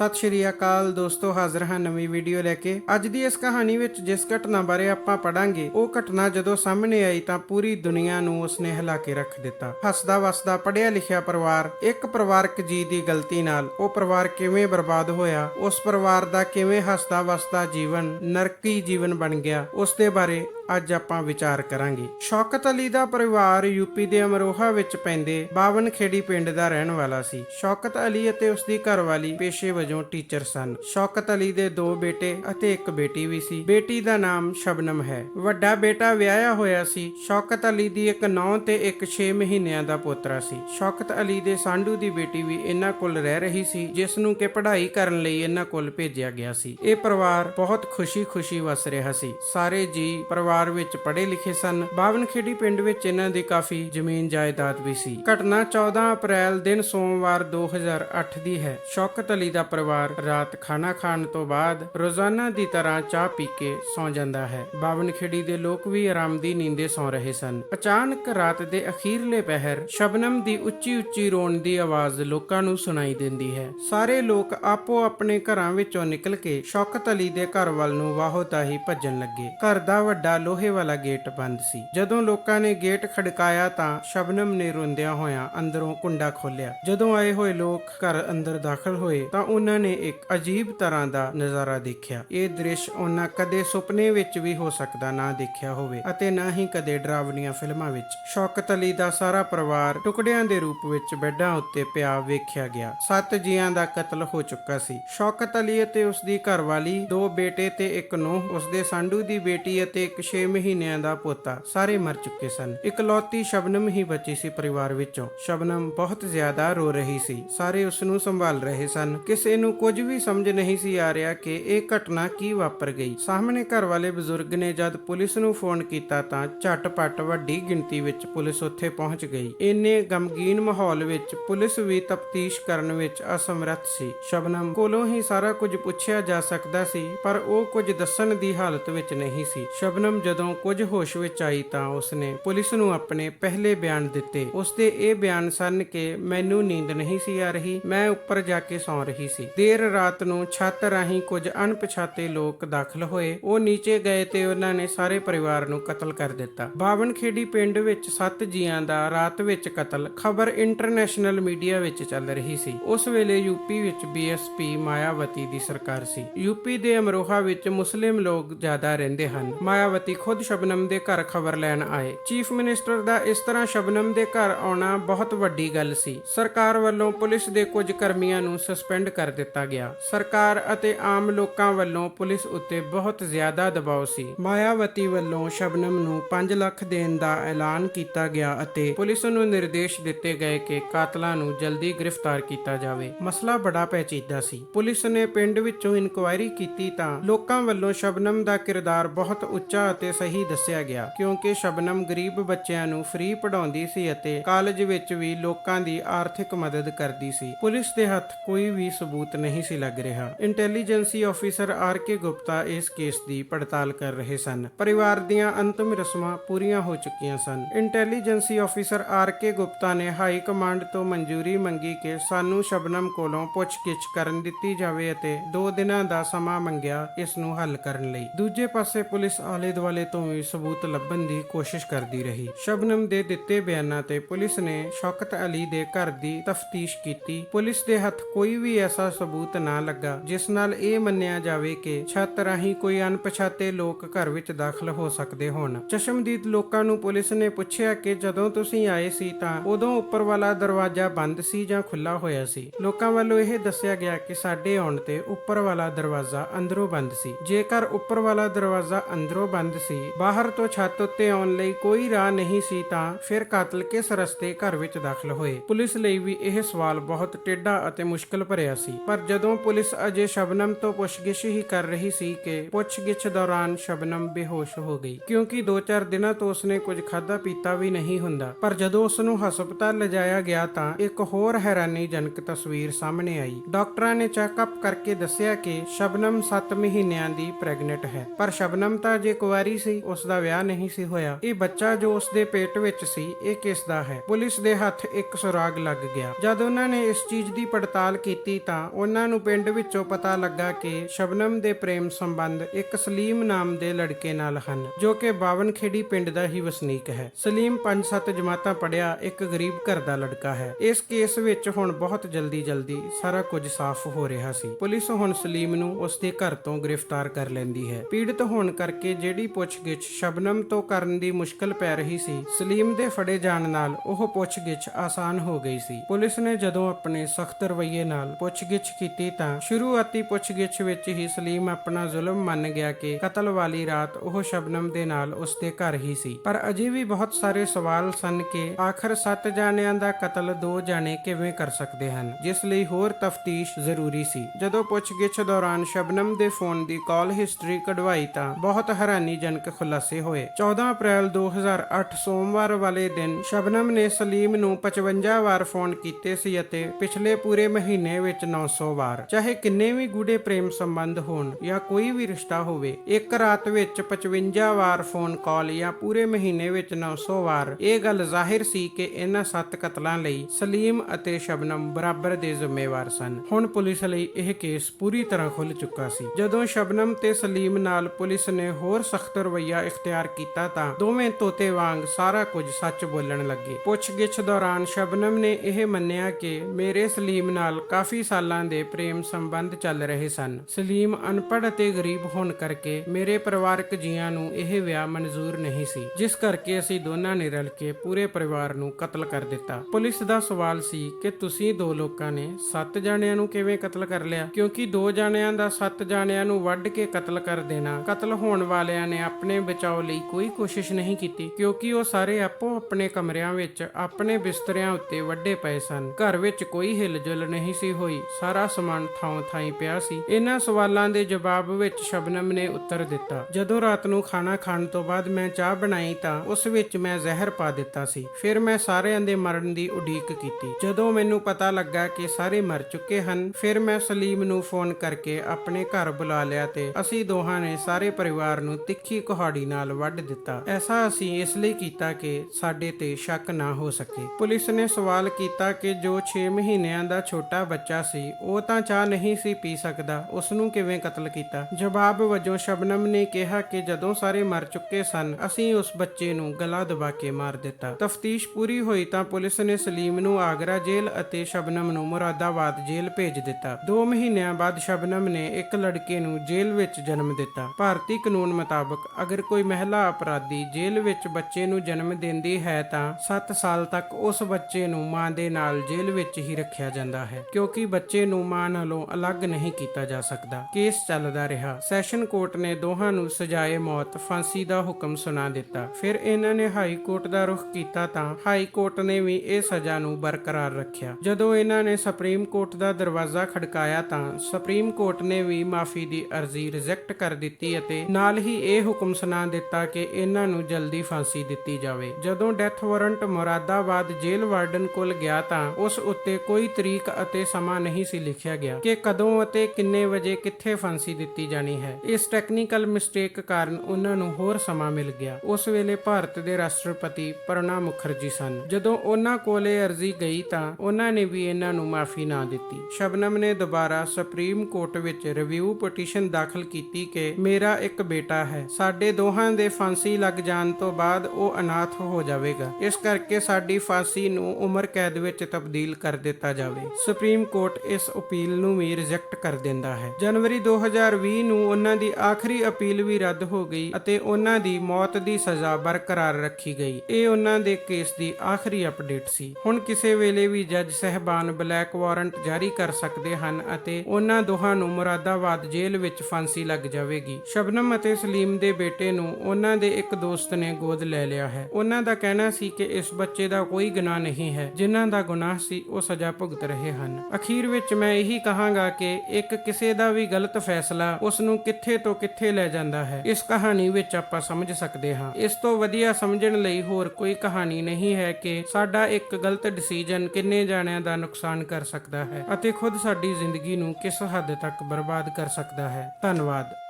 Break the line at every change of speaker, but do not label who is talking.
ਸਤਿ ਸ਼੍ਰੀ ਅਕਾਲ ਦੋਸਤੋ, ਹਾਜ਼ਰ ਹਾਂ ਨਵੀਂ ਵੀਡੀਓ ਲੈ ਕੇ। ਅੱਜ ਦੀ ਇਸ ਕਹਾਣੀ ਵਿੱਚ ਜਿਸ ਘਟਨਾ ਬਾਰੇ ਆਪਾਂ ਪੜਾਂਗੇ, ਉਹ ਘਟਨਾ ਜਦੋਂ ਸਾਹਮਣੇ ਆਈ ਤਾਂ ਪੂਰੀ ਦੁਨੀਆ ਨੂੰ ਉਸਨੇ ਹਿਲਾ ਕੇ ਰੱਖ ਦਿੱਤਾ। ਹੱਸਦਾ ਵਸਦਾ ਪੜਿਆ ਲਿਖਿਆ ਪਰਿਵਾਰ, ਇੱਕ ਪਰਿਵਾਰਕ ਜੀ ਦੀ ਗਲਤੀ ਨਾਲ ਉਹ ਪਰਿਵਾਰ ਕਿਵੇਂ ਬਰਬਾਦ ਹੋਇਆ, ਉਸ ਪਰਿਵਾਰ ਦਾ ਕਿਵੇਂ ਹੱਸਦਾ ਵਸਦਾ ਜੀਵਨ, ਨਰਕੀ ਜੀਵਨ ਬਣ ਗਿਆ ਉਸ ਦੇ ਬਾਰੇ ਅੱਜ ਆਪਾਂ ਵਿਚਾਰ ਕਰਾਂਗੇ। ਸ਼ੌਕਤ ਅਲੀ ਦਾ ਪਰਿਵਾਰ ਯੂਪੀ ਦੇ ਅਮਰੋਹਾ ਵਿੱਚ ਪੈਂਦੇ ਬਾਵਨ ਪਿੰਡ ਦਾ ਰਹਿਣ ਵਾਲਾ ਸੀ। ਸ਼ੌਕਤ ਅਲੀ ਅਤੇ ਉਸ ਦੀ ਘਰਵਾਲੀ ਪੇਸ਼ੇ ਵਜੋਂ ਟੀਚਰ ਸਨ। ਸ਼ੌਕਤ ਅਲੀ ਦੇ ਦੋ ਬੇਟੇ ਅਤੇ ਇੱਕ ਬੇਟੀ ਵੀ ਸੀ। ਬੇਟੀ ਦਾ ਨਾਮ ਸ਼ਬਨਮ ਹੈ। ਵੱਡਾ ਬੇਟਾ ਵਿਆਹਿਆ ਹੋਇਆ ਸੀ। ਸ਼ੌਕਤ ਅਲੀ ਦੀ ਇੱਕ 9 ਤੇ ਇੱਕ 6 ਮਹੀਨਿਆਂ ਦਾ ਪੋਤਰਾ ਸੀ। ਸ਼ੌਕਤ ਅਲੀ ਦੇ ਸਾਂਢੂ ਦੀ ਬੇਟੀ ਵੀ ਇਹਨਾਂ ਕੋਲ ਰਹਿ ਰਹੀ ਸੀ, ਜਿਸ ਨੂੰ ਕਿ ਪੜ੍ਹਾਈ ਕਰਨ ਲਈ ਇਹਨਾਂ ਕੋਲ ਭੇਜਿਆ ਗਿਆ ਸੀ। ਇਹ ਪਰਿਵਾਰ ਬਹੁਤ ਖੁਸ਼ੀ-ਖੁਸ਼ੀ ਵਸ ਰਿਹਾ ਸੀ। ਸਾਰੇ ਜੀ ਪਰਿਵਾਰ ਵਿੱਚ ਪੜ੍ਹੇ ਲਿਖੇ ਸਨ। ਬਾਵਨਖੇੜੀ ਪਿੰਡ ਵਿੱਚ ਇਹਨਾਂ ਦੀ ਕਾਫੀ ਜ਼ਮੀਨ ਜਾਇਦਾਦ ਵੀ ਸੀ। ਘਟਨਾ 14 ਅਪ੍ਰੈਲ ਦਿਨ ਸੋਮਵਾਰ 2008 ਦੀ ਹੈ। ਸ਼ੌਕਤ ਅਲੀ ਦਾ ਪਰਿਵਾਰ ਰਾਤ ਖਾਣਾ ਖਾਣ ਤੋਂ ਬਾਅਦ ਰੋਜ਼ਾਨਾ ਦੀ ਤਰ੍ਹਾਂ ਚਾਹ ਪੀ ਕੇ ਸੌਂ ਜਾਂਦਾ ਹੈ। ਬਾਵਨਖੇੜੀ ਦੇ ਲੋਕ ਵੀ ਆਰਾਮ ਦੀ ਨੀਂਦੇ ਸੌਂ ਰਹੇ ਸਨ। ਅਚਾਨਕ ਰਾਤ ਦੇ ਅਖੀਰਲੇ ਪਹਿਰ ਸ਼ਬਨਮ ਦੀ ਉੱਚੀ ਉੱਚੀ ਰੋਣ ਦੀ ਆਵਾਜ਼ ਲੋਕਾਂ ਨੂੰ ਸੁਣਾਈ ਦਿੰਦੀ ਹੈ। ਸਾਰੇ ਲੋਕ ਆਪੋ ਆਪਣੇ ਘਰਾਂ ਵਿੱਚੋਂ ਨਿਕਲ ਕੇ ਸ਼ੌਕਤ ਅਲੀ ਦੇ ਘਰ ਵੱਲ ਨੂੰ ਵਾਹੋਤਾਹੀ ਭੱਜਣ ਲੱਗੇ। ਘਰ ਦਾ ਵੱਡਾ ਲੋਹੇ ਵਾਲਾ ਗੇਟ ਬੰਦ ਸੀ। ਜਦੋਂ ਲੋਕਾਂ ਨੇ ਗੇਟ ਖੜਕਾਇਆ ਤਾਂ ਸ਼ਬਨਮ ਨੇ ਰੋਂਦਿਆਂ ਹੋਇਆਂ ਅੰਦਰੋਂ ਕੁੰਡਾ ਖੋਲ੍ਹਿਆ। ਜਦੋਂ ਆਏ ਹੋਏ ਲੋਕ ਘਰ ਅੰਦਰ ਦਾਖਲ ਹੋਏ ਤਾਂ ਉਹਨਾਂ ਨੇ ਇੱਕ ਅਜੀਬ ਤਰ੍ਹਾਂ ਦਾ ਨਜ਼ਾਰਾ ਦੇਖਿਆ। ਇਹ ਦ੍ਰਿਸ਼ ਉਹਨਾਂ ਕਦੇ ਸੁਪਨੇ ਵਿੱਚ ਵੀ ਹੋ ਸਕਦਾ ਨਾ ਦੇਖਿਆ ਹੋਵੇ ਅਤੇ ਨਾ ਹੀ ਕਦੇ ਡਰਾਵਣੀਆਂ ਫਿਲਮਾਂ ਵਿੱਚ। ਸ਼ੌਕਤ ਅਲੀ ਦਾ ਸਾਰਾ ਪਰਿਵਾਰ ਟੁਕੜਿਆਂ ਦੇ ਰੂਪ ਵਿੱਚ ਬੈੱਡਾਂ ਉੱਤੇ ਪਿਆ ਵੇਖਿਆ ਗਿਆ। ਸੱਤ ਜੀਆਂ ਦਾ ਕਤਲ ਹੋ ਚੁੱਕਾ ਸੀ। ਸ਼ੌਕਤ ਅਲੀ ਅਤੇ ਉਸ ਦੀ ਘਰਵਾਲੀ, ਦੋ ਬੇਟੇ ਤੇ ਇੱਕ ਨੂੰਹ ਉਸ ਦੇ ਸਾਂਢੂ ਦੀ ਬੇਟੀ ਅਤੇ ਇੱਕ 6 ਮਹੀਨਿਆਂ ਦਾ ਪੋਤਾ ਸਾਰੇ ਮਰ ਚੁੱਕੇ ਸਨ। ਇਕਲੌਤੀ ਸ਼ਬਨਮ ਹੀ ਬਚੀ ਸੀ ਪਰਿਵਾਰ ਵਿੱਚੋਂ। ਸ਼ਬਨਮ ਬਹੁਤ ਜ਼ਿਆਦਾ ਰੋ ਰਹੀ ਸੀ। ਸਾਰੇ ਉਸ ਨੂੰ ਸੰਭਾਲ ਰਹੇ ਸਨ। ਕਿਸੇ ਨੂੰ ਕੁਝ ਵੀ ਸਮਝ ਨਹੀਂ ਸੀ ਆ ਰਿਹਾ ਕਿ ਇਹ ਘਟਨਾ ਕੀ ਵਾਪਰ ਗਈ। ਸਾਹਮਣੇ ਘਰ ਵਾਲੇ ਬਜ਼ੁਰਗ ਨੇ ਜਦ ਪੁਲਿਸ ਨੂੰ ਫੋਨ ਕੀਤਾ ਤਾਂ ਝਟਪਟ ਵੱਡੀ ਗਿਣਤੀ ਵਿੱਚ ਪੁਲਿਸ ਉੱਥੇ ਪਹੁੰਚ ਗਈ। ਇੰਨੇ ਗਮਗੀਨ ਮਾਹੌਲ ਵਿੱਚ ਪੁਲਿਸ ਵੀ ਤਫਤੀਸ਼ ਕਰਨ ਵਿੱਚ ਅਸਮਰੱਥ ਸੀ। ਸ਼ਬਨਮ ਕੋਲੋਂ ਹੀ ਸਾਰਾ ਕੁਝ ਪੁੱਛਿਆ ਜਾ ਸਕਦਾ ਸੀ, ਪਰ ਉਹ ਕੁਝ ਦੱਸਣ ਦੀ ਹਾਲਤ ਵਿੱਚ ਨਹੀਂ ਸੀ। ਸ਼ਬਨਮ ਜਦੋਂ ਕੁਝ ਹੋਸ਼ ਵਿੱਚ ਆਈ ਤਾਂ ਉਸਨੇ ਪੁਲਿਸ ਨੂੰ ਆਪਣੇ ਪਹਿਲੇ ਬਿਆਨ ਦਿੱਤੇ। ਉਸਦੇ ਇਹ ਬਿਆਨ ਸਨ ਕਿ ਮੈਨੂੰ ਨੀਂਦ ਨਹੀਂ ਸੀ ਆ ਰਹੀ, ਮੈਂ ਉੱਪਰ ਜਾ ਕੇ ਸੌਂ ਰਹੀ ਸੀ। ਦੇਰ ਰਾਤ ਨੂੰ ਛੱਤ ਰਾਹੀਂ ਕੁਝ ਅਣਪਛਾਤੇ ਲੋਕ ਦਾਖਲ ਹੋਏ। ਉਹ ਨੀਚੇ ਗਏ ਤੇ ਉਹਨਾਂ ਨੇ ਸਾਰੇ ਪਰਿਵਾਰ ਨੂੰ ਕਤਲ ਕਰ ਦਿੱਤਾ। ਬਾਵਨਖੇੜੀ ਪਿੰਡ ਵਿੱਚ ਸੱਤ ਜੀਆਂ ਦਾ ਰਾਤ ਵਿੱਚ ਕਤਲ ਖਬਰ ਇੰਟਰਨੈਸ਼ਨਲ ਮੀਡੀਆ ਵਿੱਚ ਚੱਲ ਰਹੀ ਸੀ। ਉਸ ਵੇਲੇ ਯੂਪੀ ਵਿੱਚ ਬੀਐਸਪੀ ਮਾਇਆਵਤੀ ਦੀ ਸਰਕਾਰ ਸੀ। ਯੂਪੀ ਦੇ ਅਮਰੋਹਾ ਵਿੱਚ ਮੁਸਲਿਮ ਲੋਕ ਜ਼ਿਆਦਾ ਰਹਿੰਦੇ ਹਨ। ਮਾਇਆਵਤੀ ਖੁਦ ਸ਼ਬਨਮ ਦੇ ਘਰ ਖਬਰ ਲੈਣ ਆਏ। ਚੀਫ ਮਿਨਿਸਟਰ ਦਾ ਇਸ ਤਰ੍ਹਾਂ ਸ਼ਬਨਮ ਦੇ ਘਰ ਆਉਣਾ ਬਹੁਤ ਵੱਡੀ ਗੱਲ ਸੀ। ਸਰਕਾਰ ਵੱਲੋਂ ਪੁਲਿਸ ਦੇ ਕੁਝ ਕਰਮੀਆਂ ਨੂੰ ਸਸਪੈਂਡ ਕਰ ਦਿੱਤਾ ਗਿਆ। ਸਰਕਾਰ ਅਤੇ ਆਮ ਲੋਕਾਂ ਵੱਲੋਂ ਪੁਲਿਸ ਉੱਤੇ ਬਹੁਤ ਜ਼ਿਆਦਾ ਦਬਾਅ ਸੀ। ਮਾਇਆਵਤੀ ਵੱਲੋਂ ਸ਼ਬਨਮ ਨੂੰ 5 ਲੱਖ ਦੇਣ ਦਾ ਐਲਾਨ ਕੀਤਾ ਗਿਆ ਅਤੇ ਪੁਲਿਸ ਨੂੰ ਨਿਰਦੇਸ਼ ਦਿੱਤੇ ਗਏ ਕਿ ਕਾਤਲਾਂ ਨੂੰ ਜਲਦੀ ਗ੍ਰਿਫਤਾਰ ਕੀਤਾ ਜਾਵੇ। ਮਸਲਾ ਬੜਾ ਪੈਚੀਦਾ ਸੀ। ਪੁਲਿਸ ਨੇ ਪਿੰਡ ਵਿੱਚੋਂ ਇਨਕੁਆਇਰੀ ਕੀਤੀ ਤਾਂ ਲੋਕਾਂ ਵੱਲੋਂ ਸ਼ਬਨਮ ਦਾ ਕਿਰਦਾਰ ਬਹੁਤ ਉੱਚਾ ਅਤੇ ਸਹੀ ਦੱਸਿਆ ਗਿਆ। ਕਿਉਂਕਿ ਸ਼ਬਨਮ ਗਰੀਬ ਬੱਚਿਆਂ ਨੂੰ ਫ੍ਰੀ ਪੜ੍ਹਾਉਂਦੀ ਸੀ ਅਤੇ ਕਾਲਜ ਵਿੱਚ ਵੀ ਲੋਕਾਂ ਦੀ ਆਰਥਿਕ ਮਦਦ ਕਰਦੀ ਸੀ। ਪੁਲਿਸ ਦੇ ਹੱਥ ਕੋਈ ਵੀ ਸਬੂਤ ਨਹੀਂ ਸੀ ਲੱਗ ਰਿਹਾ। Intelligence officer R K Gupta ਇਸ ਕੇਸ ਦੀ ਪੜਤਾਲ ਕਰ ਰਹੇ ਸਨ। ਪਰਿਵਾਰ ਦੀਆਂ ਅੰਤਿਮ ਰਸਮਾਂ ਪੂਰੀਆਂ ਹੋ ਚੁੱਕੀਆਂ ਸਨ। Intelligence officer R K Gupta ਨੇ ਹਾਈ ਕਮਾਂਡ ਤੋਂ ਮਨਜ਼ੂਰੀ ਮੰਗੀ ਕਿ ਸਾਨੂੰ ਸ਼ਬਨਮ ਕੋਲੋਂ ਪੁੱਛਗਿੱਛ ਕਰਨ ਦਿੱਤੀ ਜਾਵੇ ਅਤੇ 2 ਦਿਨਾਂ ਦਾ ਸਮਾਂ ਮੰਗਿਆ ਇਸ ਨੂੰ ਹੱਲ ਕਰਨ ਲਈ। ਦੂਜੇ ਪਾਸੇ ਪੁਲਿਸ ਆਲੇ ਦੁਆਲੇ ਵਾਲੇ ਤੋਂ ਵੀ ਸਬੂਤ ਲੱਭਣ ਦੀ ਕੋਸ਼ਿਸ਼ ਕਰਦੀ ਰਹੀ। ਸ਼ਬਨਮ ਦੇ ਦਿੱਤੇ ਬਿਆਨਾਂ ਤੇ ਪੁਲਿਸ ਨੇ ਸ਼ੌਕਤ ਅਲੀ ਦੇ ਘਰ ਦੀ ਤਫਤੀਸ਼ ਕੀਤੀ। ਪੁਲਿਸ ਦੇ ਹੱਥ ਕੋਈ ਵੀ ਐਸਾ ਸਬੂਤ ਨਾ ਲੱਗਾ, ਜਿਸ ਨਾਲ ਇਹ ਮੰਨਿਆ ਜਾਵੇ ਕਿ ਛੱਤ ਰਾਹੀਂ ਕੋਈ ਅਣਪਛਾਤੇ ਲੋਕ ਘਰ ਵਿੱਚ ਦਾਖਲ ਹੋ ਸਕਦੇ ਹੋਣ। ਚਸ਼ਮਦੀਦ ਲੋਕਾਂ ਨੂੰ ਪੁਲਿਸ ਨੇ ਪੁੱਛਿਆ ਕਿ ਜਦੋਂ ਤੁਸੀਂ ਆਏ ਸੀ ਤਾਂ ਉਦੋਂ ਉੱਪਰ ਵਾਲਾ ਦਰਵਾਜ਼ਾ ਬੰਦ ਸੀ ਜਾਂ ਖੁੱਲਾ ਹੋਇਆ ਸੀ? ਲੋਕਾਂ ਵੱਲੋਂ ਇਹ ਦੱਸਿਆ ਗਿਆ ਕਿ ਸਾਡੇ ਆਉਣ ਤੇ ਉੱਪਰ ਵਾਲਾ ਦਰਵਾਜ਼ਾ ਅੰਦਰੋਂ ਬੰਦ ਸੀ। ਜੇਕਰ ਉੱਪਰ ਵਾਲਾ ਦਰਵਾਜ਼ਾ ਅੰਦਰੋਂ ਬੰਦ ਸੀ। ਬਾਹਰ ਤੋਂ ਛੱਤ ਉੱਤੇ ਆਉਣ ਲਈ ਕੋਈ ਰਾਹ ਨਹੀਂ ਸੀ ਤਾਂ ਫਿਰ ਕਾਤਲ ਕਿਸ ਰਸਤੇ ਘਰ ਵਿੱਚ ਦਾਖਲ ਹੋਏ। ਪੁਲਿਸ ਲਈ ਵੀ ਇਹ ਸਵਾਲ ਬਹੁਤ ਟੇਢਾ ਅਤੇ ਮੁਸ਼ਕਲ ਭਰਿਆ ਸੀ। ਪਰ ਜਦੋਂ ਪੁਲਿਸ ਅਜੇ ਸ਼ਬਨਮ ਤੋਂ ਪੁੱਛਗਿੱਛ ਹੀ ਕਰ ਰਹੀ ਸੀ ਕਿ ਪੁੱਛਗਿੱਛ ਦੌਰਾਨ ਸ਼ਬਨਮ ਬੇਹੋਸ਼ ਹੋ ਗਈ, ਕਿਉਂਕਿ 2-4 ਦਿਨਾਂ ਤੋਂ ਉਸਨੇ ਕੁਝ ਖਾਦਾ ਪੀਤਾ ਵੀ ਨਹੀਂ ਹੁੰਦਾ। ਪਰ ਜਦੋਂ ਉਸ ਨੂੰ ਹਸਪਤਾਲ ਲਿਜਾਇਆ ਗਿਆ ਤਾਂ ਇੱਕ ਹੋਰ ਹੈਰਾਨੀਜਨਕ ਤਸਵੀਰ ਸਾਹਮਣੇ ਆਈ। ਡਾਕਟਰਾਂ ਨੇ ਚੈੱਕਅਪ ਕਰਕੇ ਦੱਸਿਆ ਕਿ ਸ਼ਬਨਮ 7 ਮਹੀਨਿਆਂ ਦੀ ਪ੍ਰੈਗਨੈਂਟ ਹੈ। ਪਰ ਸ਼ਬਨਮ ਤਾਂ ਜੇ ਕੁਵਾਰੀ ਕੁਆਰੀ ਸੀ ਉਸ ਦਾ ਵਿਆਹ ਨਹੀਂ ਸੀ ਹੋਇਆ। ਇਹ ਬੱਚਾ ਜੋ ਉਸ ਦੇ ਪੇਟ ਵਿੱਚ ਸੀ, ਇਹ ਕਿਸ ਦਾ ਹੈ? ਪੁਲਿਸ ਦੇ ਹੱਥ ਇੱਕ ਸੁਰਾਗ ਲੱਗ ਗਿਆ। ਜਦ ਉਹਨਾਂ ਨੇ ਇਸ ਚੀਜ਼ ਦੀ ਪੜਤਾਲ ਕੀਤੀ ਤਾਂ ਉਹਨਾਂ ਨੂੰ ਪਿੰਡ ਵਿੱਚੋਂ ਪਤਾ ਲੱਗਾ ਕਿ ਸ਼ਬਨਮ ਦੇ ਪ੍ਰੇਮ ਸੰਬੰਧ ਇੱਕ ਸਲੀਮ ਨਾਮ ਦੇ ਲੜਕੇ ਨਾਲ ਹਨ, ਜੋ ਕਿ ਬਾਵਨਖੇੜੀ ਪਿੰਡ ਦਾ ਹੀ ਵਸਨੀਕ ਹੈ। ਸਲੀਮ 5-7 ਜਮਾਤਾਂ ਪੜਿਆ ਇੱਕ ਗਰੀਬ ਘਰ ਦਾ ਲੜਕਾ ਹੈ। ਇਸ ਕੇਸ ਵਿੱਚ ਹੁਣ ਬਹੁਤ ਜਲਦੀ-ਜਲਦੀ ਸਾਰਾ ਕੁਝ ਸਾਫ਼ ਹੋ ਰਿਹਾ ਸੀ। ਪੁਲਿਸ ਹੁਣ ਸਲੀਮ ਨੂੰ ਉਸ ਦੇ ਘਰ ਤੋਂ ਗ੍ਰਿਫਤਾਰ ਕਰ ਲੈਂਦੀ ਹੈ। ਪੀੜਤ ਹੋਣ ਕਰਕੇ ਜਿਹੜੀ ਪੁੱਛਗਿੱਛ ਸ਼ਬਨਮ ਤੋਂ ਕਰਨ ਦੀ ਮੁਸ਼ਕਲ ਪੈ ਰਹੀ ਸੀ। ਸਲੀਮ ਦੇ ਫੜੇ ਜਾਣ ਨਾਲ ਉਹ ਪੁੱਛਗਿੱਛ ਆਸਾਨ ਹੋ ਗਈ ਸੀ। ਪੁਲਿਸ ਨੇ ਜਦੋਂ ਆਪਣੇ ਸਖਤ ਰਵੱਈਏ ਨਾਲ ਪੁੱਛਗਿੱਛ ਕੀਤੀ ਤਾਂ ਸ਼ੁਰੂਆਤੀ ਪੁੱਛਗਿੱਛ ਵਿੱਚ ਹੀ ਸਲੀਮ ਆਪਣਾ ਜ਼ੁਲਮ ਮੰਨ ਗਿਆ ਕਿ ਕਤਲ ਵਾਲੀ ਰਾਤ ਉਹ ਸ਼ਬਨਮ ਦੇ ਨਾਲ ਉਸ ਦੇ ਘਰ ਹੀ ਸੀ। ਪਰ ਅਜੇ ਵੀ ਬਹੁਤ ਸਾਰੇ ਸਵਾਲ ਸਨ ਕਿ ਆਖਰ ਸੱਤ ਜਾਣਿਆਂ ਦਾ ਕਤਲ ਦੋ ਜਾਣੇ ਕਿਵੇਂ ਕਰ ਸਕਦੇ ਹਨ, ਜਿਸ ਲਈ ਹੋਰ ਤਫਤੀਸ਼ ਜ਼ਰੂਰੀ ਸੀ। ਜਦੋਂ ਪੁੱਛਗਿੱਛ ਦੌਰਾਨ ਸ਼ਬਨਮ ਦੇ ਫੋਨ ਦੀ ਕਾਲ ਹਿਸਟਰੀ ਕਢਵਾਈ ਤਾਂ ਬਹੁਤ ਹੈਰਾਨੀ ਜਨਕ ਖੁਲਾਸੇ ਹੋਏ। 14 ਅਪ੍ਰੈਲ 2008 ਸੋਮਵਾਰ ਵਾਲੇ ਦਿਨ ਸ਼ਬਨਮ ਨੇ ਸਲੀਮ ਨੂੰ 55 ਵਾਰ ਫੋਨ ਕੀਤੇ ਸੀ ਅਤੇ ਪਿਛਲੇ ਪੂਰੇ ਮਹੀਨੇ ਵਿੱਚ 900 ਵਾਰ, ਚਾਹੇ ਕਿੰਨੇ ਵੀ ਗੂੜੇ ਪ੍ਰੇਮ ਸੰਬੰਧ ਹੋਣ ਜਾਂ ਕੋਈ ਵੀ ਰਿਸ਼ਤਾ ਹੋਵੇ, ਇੱਕ ਰਾਤ ਵਿੱਚ 55 ਵਾਰ ਫੋਨ ਕਾਲ ਜਾਂ ਪੂਰੇ ਮਹੀਨੇ ਵਿੱਚ 900 ਵਾਰ। ਇਹ ਗੱਲ ਜ਼ਾਹਿਰ ਸੀ ਕਿ ਇਹਨਾਂ ਸੱਤ ਕਤਲਾਂ ਲਈ ਸਲੀਮ ਅਤੇ ਸ਼ਬਨਮ ਬਰਾਬਰ ਦੇ ਜ਼ਿੰਮੇਵਾਰ ਸਨ। ਹੁਣ ਪੁਲਿਸ ਲਈ ਇਹ ਕੇਸ ਪੂਰੀ ਤਰ੍ਹਾਂ ਖੁੱਲ ਚੁੱਕਾ ਸੀ। ਜਦੋਂ ਸ਼ਬਨਮ ਤੇ ਸਲੀਮ ਨਾਲ ਪੁਲਿਸ ਨੇ ਹੋਰ ਸਖਤ ਰਵੱਈਆ ਇਖਤਿਆਰ ਕੀਤਾ ਤਾਂ ਦੋਵੇਂ ਤੋਤੇ ਵਾਂਗ ਸਾਰਾ ਕੁਝ ਸੱਚ ਬੋਲਣ ਲੱਗੇ। ਪੁੱਛਗਿੱਛ ਦੌਰਾਨ ਸ਼ਬਨਮ ਨੇ ਇਹ ਮੰਨਿਆ ਕਿ ਮੇਰੇ ਸਲੀਮ ਨਾਲ ਕਾਫੀ ਸਾਲਾਂ ਦੇ ਪ੍ਰੇਮ ਸੰਬੰਧ ਚੱਲ ਰਹੇ ਸਨ। ਸਲੀਮ ਅਨਪੜ੍ਹ ਅਤੇ ਗਰੀਬ ਹੋਣ ਕਰਕੇ ਮੇਰੇ ਪਰਿਵਾਰਕ ਜੀਆਂ ਨੂੰ ਇਹ ਵਿਆਹ ਮਨਜ਼ੂਰ ਨਹੀਂ ਸੀ, ਜਿਸ ਕਰਕੇ ਅਸੀਂ ਦੋਨਾਂ ਨੇ ਰਲ ਕੇ ਪੂਰੇ ਪਰਿਵਾਰ ਨੂੰ ਕਤਲ ਕਰ ਦਿੱਤਾ। ਪੁਲਿਸ ਦਾ ਸਵਾਲ ਸੀ ਕਿ ਤੁਸੀਂ ਦੋ ਲੋਕਾਂ ਨੇ ਸੱਤ ਜਾਣਿਆਂ ਨੂੰ ਕਿਵੇਂ ਕਤਲ ਕਰ ਲਿਆ? ਕਿਉਂਕਿ ਦੋ ਜਾਣਿਆਂ ਦਾ ਸੱਤ ਜਾਣਿਆਂ ਨੂੰ ਵੱਢ ਕੇ ਕਤਲ ਕਰ ਦੇਣਾ, ਕਤਲ ਹੋਣ ਵਾਲਿਆਂ ਨੇ ਆਪਣੇ ਬਚਾਓ ਲਈ ਕੋਈ ਕੋਸ਼ਿਸ਼ ਨਹੀਂ ਕੀਤੀ ਕਿਉਂਕਿ ਉਹ ਸਾਰੇ ਆਪੋ ਆਪਣੇ ਕਮਰਿਆਂ ਵਿੱਚ ਆਪਣੇ ਬਿਸਤਰਿਆਂ ਉੱਤੇ ਵੱਡੇ ਪਏ ਸਨ। ਘਰ ਵਿੱਚ ਕੋਈ ਹਿਲਜੁਲ ਨਹੀਂ ਸੀ ਹੋਈ। ਸਾਰਾ ਸਮਾਨ ਥਾਂ ਥਾਈ ਪਿਆ ਸੀ। ਇਹਨਾਂ ਸਵਾਲਾਂ ਦੇ ਜਵਾਬ ਵਿੱਚ ਸ਼ਬਨਮ ਨੇ ਉੱਤਰ ਦਿੱਤਾ, ਜਦੋਂ ਰਾਤ ਨੂੰ ਖਾਣਾ ਖਾਣ ਤੋਂ ਬਾਅਦ ਮੈਂ ਚਾਹ ਬਣਾਈ ਤਾਂ ਉਸ ਵਿੱਚ ਮੈਂ ਜ਼ਹਿਰ ਪਾ ਦਿੱਤਾ ਸੀ। ਫਿਰ ਮੈਂ ਸਾਰਿਆਂ ਦੇ ਮਰਨ ਦੀ ਉਡੀਕ ਕੀਤੀ। ਜਦੋਂ ਮੈਨੂੰ ਪਤਾ ਲੱਗਾ ਕਿ ਸਾਰੇ ਮਰ ਚੁੱਕੇ ਹਨ, ਫਿਰ ਮੈਂ ਸਲੀਮ ਨੂੰ ਫੋਨ ਕਰਕੇ ਆਪਣੇ ਘਰ ਬੁਲਾ ਲਿਆ ਤੇ ਅਸੀਂ ਦੋਹਾਂ ਨੇ ਸਾਰੇ ਪਰਿਵਾਰ ਨੂੰ ਤਿੱਖੀ ਕੁਹਾੜੀ ਨਾਲ ਵੱਢ ਦਿੱਤਾ। ਐਸਾ ਅਸੀਂ ਇਸ ਲਈ ਕੀਤਾ ਕਿ ਸਾਡੇ ਤੇ ਸ਼ੱਕ ਨਾ ਹੋ ਸਕੇ। ਪੁਲਿਸ ਨੇ ਸਵਾਲ ਕੀਤਾ ਕਿ ਜੋ 6 ਮਹੀਨਿਆਂ ਦਾ ਛੋਟਾ ਬੱਚਾ ਸੀ, ਉਹ ਤਾਂ ਚਾਹ ਨਹੀਂ ਸੀ ਪੀ ਸਕਦਾ। ਉਸ ਨੂੰ ਕਿਵੇਂ ਕਤਲ ਕੀਤਾ? ਜਵਾਬ ਵਜੋਂ ਸ਼ਬਨਮ ਨੇ ਕਿਹਾ ਕਿ ਜਦੋਂ ਸਾਰੇ ਮਰ ਚੁੱਕੇ ਸਨ, ਅਸੀਂ ਉਸ ਬੱਚੇ ਨੂੰ ਗਲਾ ਦਬਾ ਕੇ ਮਾਰ ਦਿੱਤਾ। ਤਫਤੀਸ਼ ਪੂਰੀ ਹੋਈ ਤਾਂ ਪੁਲਿਸ ਨੇ ਸਲੀਮ ਨੂੰ ਆਗਰਾ ਜੇਲ੍ਹ ਅਤੇ ਸ਼ਬਨਮ ਨੂੰ ਮੁਰਾਦਾਬਾਦ ਜੇਲ੍ਹ ਭੇਜ ਦਿੱਤਾ। 2 ਮਹੀਨਿਆਂ ਬਾਅਦ ਸ਼ਬਨਮ ਨੇ ਇੱਕ ਲੜਕੇ ਨੂੰ ਜੇਲ੍ਹ ਵਿੱਚ ਜਨਮ ਦਿੱਤਾ। ਭਾਰਤੀ ਕਾਨੂੰਨ ਮੁਤਾਬਕ ਅਗਰ ਕੋਈ ਮਹਿਲਾ ਅਪਰਾਧੀ ਜੇਲ੍ਹ ਵਿੱਚ ਬੱਚੇ ਨੂੰ ਜਨਮ ਦਿੰਦੀ ਹੈ ਤਾਂ 7 ਸਾਲ ਤੱਕ ਉਸ ਬੱਚੇ ਨੂੰ ਮਾਂ ਦੇ ਨਾਲ ਜੇਲ੍ਹ ਵਿੱਚ ਹੀ ਰੱਖਿਆ ਜਾਂਦਾ ਹੈ, ਕਿਉਂਕਿ ਬੱਚੇ ਨੂੰ ਮਾਂ ਨਾਲੋਂ ਅਲੱਗ ਨਹੀਂ ਕੀਤਾ ਜਾ ਸਕਦਾ। ਕੇਸ ਚੱਲਦਾ ਰਿਹਾ। ਸੈਸ਼ਨ ਕੋਰਟ ਨੇ ਦੋਹਾਂ ਨੂੰ ਸਜ਼ਾਏ ਮੌਤ ਫਾਂਸੀ ਦਾ ਹੁਕਮ ਸੁਣਾ ਦਿੱਤਾ। ਫਿਰ ਇਹਨਾਂ ਨੇ ਹਾਈ ਕੋਰਟ ਦਾ ਰੁਖ ਕੀਤਾ ਤਾਂ ਹਾਈ ਕੋਰਟ ਨੇ ਵੀ ਇਹ ਸਜ਼ਾ ਨੂੰ ਬਰਕਰਾਰ ਰੱਖਿਆ। ਜਦੋਂ ਇਹਨਾਂ ਨੇ ਸੁਪਰੀਮ ਕੋਰਟ ਦਾ ਦਰਵਾਜ਼ਾ ਖੜਕਾਇਆ ਤਾਂ ਸੁਪਰੀਮ ਕੋਰਟ ਨੇ ਵੀ ਮਾਫੀ ਦੀ ਅਰਜ਼ੀ ਰਿਜੈਕਟ ਕਰ ਦਿੱਤੀ ਅਤੇ ਨਾਲ ਹੀ ਇਹ ਹੁਕਮ ਸੁਣਾ ਦਿੱਤਾ ਕਿ ਇਹਨਾਂ ਨੂੰ ਜਲਦੀ ਫਾਂਸੀ ਦਿੱਤੀ ਜਾਵੇ। ਜਦੋਂ death warrant Moradabad jail warden ਕੋਲ ਗਿਆ ਤਾਂ ਉਸ ਉੱਤੇ ਕੋਈ ਤਰੀਕ ਅਤੇ ਸਮਾਂ ਨਹੀਂ ਸੀ ਲਿਖਿਆ ਗਿਆ ਕਿ ਕਦੋਂ ਅਤੇ ਕਿੰਨੇ ਵਜੇ ਕਿੱਥੇ ਫਾਂਸੀ ਦਿੱਤੀ ਜਾਣੀ ਹੈ। ਇਸ ਟੈਕਨੀਕਲ ਮਿਸਟੇਕ ਕਾਰਨ ਉਹਨਾਂ ਨੂੰ ਹੋਰ ਸਮਾਂ ਮਿਲ ਗਿਆ। ਉਸ ਵੇਲੇ ਭਾਰਤ ਦੇ ਰਾਸ਼ਟਰਪਤੀ ਪ੍ਰਣਬ ਮੁਖਰਜੀ ਸਨ। ਜਦੋਂ ਉਹਨਾਂ ਕੋਲ ਇਹ ਅਰਜ਼ੀ ਗਈ ਤਾਂ ਉਹਨਾਂ ਨੇ ਵੀ ਇਹਨਾਂ ਨੂੰ ਮਾਫੀ ਨਾ ਦਿੱਤੀ। ਸ਼ਬਨਮ ਨੇ ਦੁਬਾਰਾ ਸੁਪਰੀਮ ਕੋਰਟ ਵਿੱਚ ਰਿਵਿਊ ਪਟੀਸ਼ਨ ਦਾਖਲ ਕੀਤੀ ਕਿ ਮੇਰਾ ਇੱਕ ਬੇਟਾ ਹੈ। ਸਾਡੇ ਦੋਹਾਂ ਦੇ ਫਾਂਸੀ ਲੱਗ ਜਾਣ ਤੋਂ ਬਾਅਦ ਉਹ ਅਨਾਥ ਹੋ ਜਾਵੇਗਾ। ਇਸ ਕਰਕੇ ਸਾਡੀ ਫਾਂਸੀ ਨੂੰ ਉਮਰ ਕੈਦ ਵਿੱਚ ਤਬਦੀਲ ਕਰ ਦਿੱਤਾ ਜਾਵੇ। ਸੁਪਰੀਮ ਕੋਰਟ ਇਸ ਅਪੀਲ ਨੂੰ ਵੀ ਰਿਜੈਕਟ ਕਰ ਦਿੰਦਾ ਹੈ। ਜਨਵਰੀ 2020 ਨੂੰ ਉਹਨਾਂ ਦੀ ਆਖਰੀ ਅਪੀਲ ਵੀ ਰੱਦ ਹੋ ਗਈ ਅਤੇ ਉਹਨਾਂ ਦੀ ਮੌਤ ਦੀ ਸਜ਼ਾ ਬਰਕਰਾਰ ਰੱਖੀ ਗਈ। ਇਹ ਉਹਨਾਂ ਦੇ ਕੇਸ ਦੀ ਆਖਰੀ ਅਪਡੇਟ ਸੀ। ਹੁਣ ਕਿਸੇ ਵੇਲੇ ਵੀ ਜੱਜ ਸਹਿਬਾਨ ਬਲੈਕ ਵਾਰੰਟ ਜਾਰੀ ਕਰ ਸਕਦੇ ਹਨ ਅਤੇ ਉਹਨਾਂ ਦੋਹਾਂ ਨੂੰ ਮੁਰਾਦਾਬਾਦ ਜੇਲ੍ਹ ਵਿੱਚ ਫਾਂਸੀ ਲੱਗ ਜਾਵੇਗੀ। ਸ਼ਬਨਮ ਅਤੇ ਸਲੀਮ ਦੇ ਦੇ ਬੇਟੇ ਨੂੰ ਉਹਨਾਂ ਦੇ ਇੱਕ ਦੋਸਤ ਨੇ ਗੋਦ ਲੈ ਲਿਆ ਹੈ। ਉਹਨਾਂ ਦਾ ਕਹਿਣਾ ਸੀ ਕਿ ਇਸ ਬੱਚੇ ਦਾ ਕੋਈ ਗੁਨਾਹ ਨਹੀਂ ਹੈ। ਜਿਨ੍ਹਾਂ ਦਾ ਗੁਨਾਹ ਸੀ, ਉਹ ਸਜ਼ਾ ਭੁਗਤ ਰਹੇ ਹਨ। ਅਖੀਰ ਵਿੱਚ ਮੈਂ ਇਹੀ ਕਹਾਂਗਾ ਕਿ ਇੱਕ ਕਿਸੇ ਦਾ ਵੀ ਗਲਤ ਫੈਸਲਾ ਉਸ ਨੂੰ ਕਿੱਥੇ ਤੋਂ ਕਿੱਥੇ ਲੈ ਜਾਂਦਾ ਹੈ, ਇਸ ਕਹਾਣੀ ਵਿੱਚ ਆਪਾਂ ਸਮਝ ਸਕਦੇ ਹਾਂ। ਇਸ ਤੋਂ ਵਧੀਆ ਸਮਝਣ ਲਈ ਹੋਰ ਕੋਈ ਕਹਾਣੀ ਨਹੀਂ ਹੈ ਕਿ ਸਾਡਾ ਇੱਕ ਗਲਤ ਡਿਸੀਜਨ ਕਿੰਨੇ ਜਾਣਿਆਂ ਦਾ ਨੁਕਸਾਨ ਕਰ ਸਕਦਾ ਹੈ ਅਤੇ ਖੁਦ ਸਾਡੀ ਜ਼ਿੰਦਗੀ ਨੂੰ ਕਿਸ ਹੱਦ ਤੱਕ ਬਰਬਾਦ ਕਰ ਸਕਦਾ ਹੈ। ਧੰਨਵਾਦ।